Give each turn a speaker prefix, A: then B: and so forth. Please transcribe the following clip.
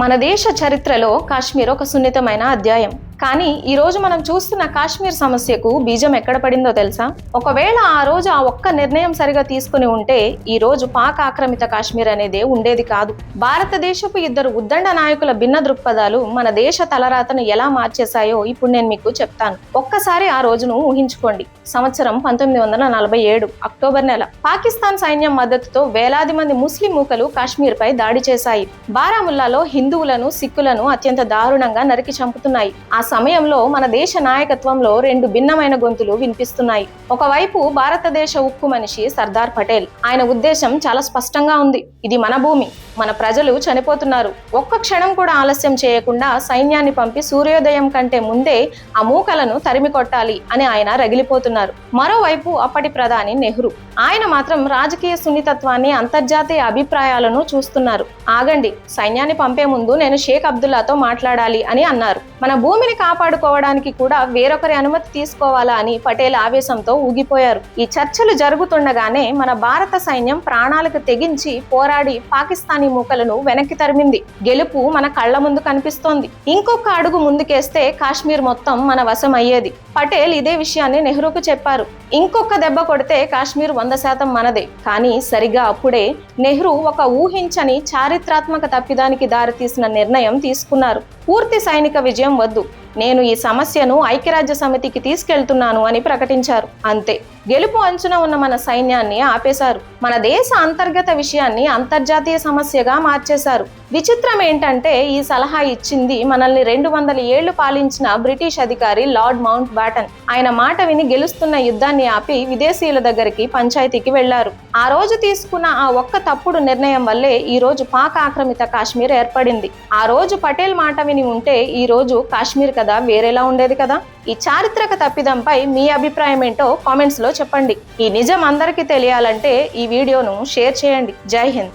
A: మన దేశ చరిత్రలో కాశ్మీర్ ఒక సున్నితమైన అధ్యాయం. కానీ ఈ రోజు మనం చూస్తున్న కాశ్మీర్ సమస్యకు బీజం ఎక్కడ పడిందో తెలుసా? ఒకవేళ ఆ రోజు ఆ ఒక్క నిర్ణయం సరిగా తీసుకుని ఉంటే ఈ రోజు పాక్ ఆక్రమిత కాశ్మీర్ అనేదే ఉండేది కాదు. భారతదేశపు ఇద్దరు ఉద్దండ నాయకుల భిన్న దృక్పథాలు మన దేశ తలరాతను ఎలా మార్చేశాయో ఇప్పుడు నేను మీకు చెప్తాను. ఒక్కసారి ఆ రోజును ఊహించుకోండి. సంవత్సరం పంతొమ్మిది వందల నలభై ఏడు అక్టోబర్ నెల. పాకిస్తాన్ సైన్యం మద్దతుతో వేలాది మంది ముస్లిం మూకలు కాశ్మీర్ పై దాడి చేశాయి. బారాముల్లాలో హిందువులను సిక్కులను అత్యంత దారుణంగా నరికి చంపుతున్నాయి. ఆ సమయంలో మన దేశ నాయకత్వంలో రెండు భిన్నమైన గొంతులు వినిపిస్తున్నాయి. ఒకవైపు భారతదేశ ఉక్కు మనిషి సర్దార్ పటేల్. ఆయన ఉద్దేశం చాలా స్పష్టంగా ఉంది. ఇది మన భూమి. మన ప్రజలు చనిపోతున్నారు. ఒక్క క్షణం కూడా ఆలస్యం చేయకుండా సైన్యాన్ని పంపి సూర్యోదయం కంటే ముందే ఆ మూకలను తరిమి కొట్టాలి అని ఆయన రగిలిపోతున్నారు. మరోవైపు అప్పటి ప్రధాని నెహ్రూ. ఆయన మాత్రం రాజకీయ సున్నితత్వాన్ని అంతర్జాతీయ అభిప్రాయాలను చూస్తున్నారు. ఆగండి సైన్యాన్ని పంపే ముందు నేను షేక్ అబ్దుల్లాతో మాట్లాడాలి అని అన్నారు. మన భూమిని కాపాడుకోవడానికి కూడా వేరొకరి అనుమతి తీసుకోవాలా అని పటేల్ ఆవేశంతో ఊగిపోయారు. ఈ చర్చలు జరుగుతుండగానే మన భారత సైన్యం ప్రాణాలకు తెగించి పోరాడి పాకిస్తానీ మూకలను వెనక్కి తరిమింది. గెలుపు మన కళ్ళ ముందు కనిపిస్తోంది. ఇంకొక అడుగు ముందుకేస్తే కాశ్మీర్ మొత్తం మన వశం అయ్యేది పటేల్ ఇదే విషయాన్ని నెహ్రూకు చెప్పారు. ఇంకొక దెబ్బ కొడితే కాశ్మీర్ వంద శాతం మనదే. కానీ సరిగా అప్పుడే నెహ్రూ ఒక ఊహించని చారిత్రాత్మక తప్పిదానికి దారితీసిన నిర్ణయం తీసుకున్నారు. పూర్తి సైనిక విజయం వద్దు. నేను ఈ సమస్యను ఐక్యరాజ్య సమితికి తీసుకెళ్తున్నాను అని ప్రకటించారు. అంతే. గెలుపు అంచున ఉన్న మన సైన్యాన్ని ఆపేశారు. మన దేశ అంతర్గత విషయాన్ని అంతర్జాతీయ సమస్యగా మార్చేశారు. విచిత్రం ఏంటంటే ఈ సలహా ఇచ్చింది మనల్ని రెండు వందల ఏళ్ళు పాలించిన బ్రిటిష్ అధికారి లార్డ్ మౌంట్ బాటన్. ఆయన మాట విని గెలుస్తున్న యుద్ధాన్ని ఆపి విదేశీయుల దగ్గరికి పంచాయతీకి వెళ్ళారు. ఆ రోజు తీసుకున్న ఆ ఒక్క తప్పుడు నిర్ణయం వల్లే ఈ రోజు పాక్ ఆక్రమిత కాశ్మీర్ ఏర్పడింది. ఆ రోజు పటేల్ మాట విని ఉంటే ఈ రోజు కాశ్మీర్ కదా వేరేలా ఉండేది కదా? ఈ చారిత్రక తప్పిదంపై మీ అభిప్రాయం ఏంటో కామెంట్స్లో చెప్పండి. ఈ నిజం అందరికీ తెలియాలంటే ఈ వీడియోను షేర్ చేయండి. జై హింద్.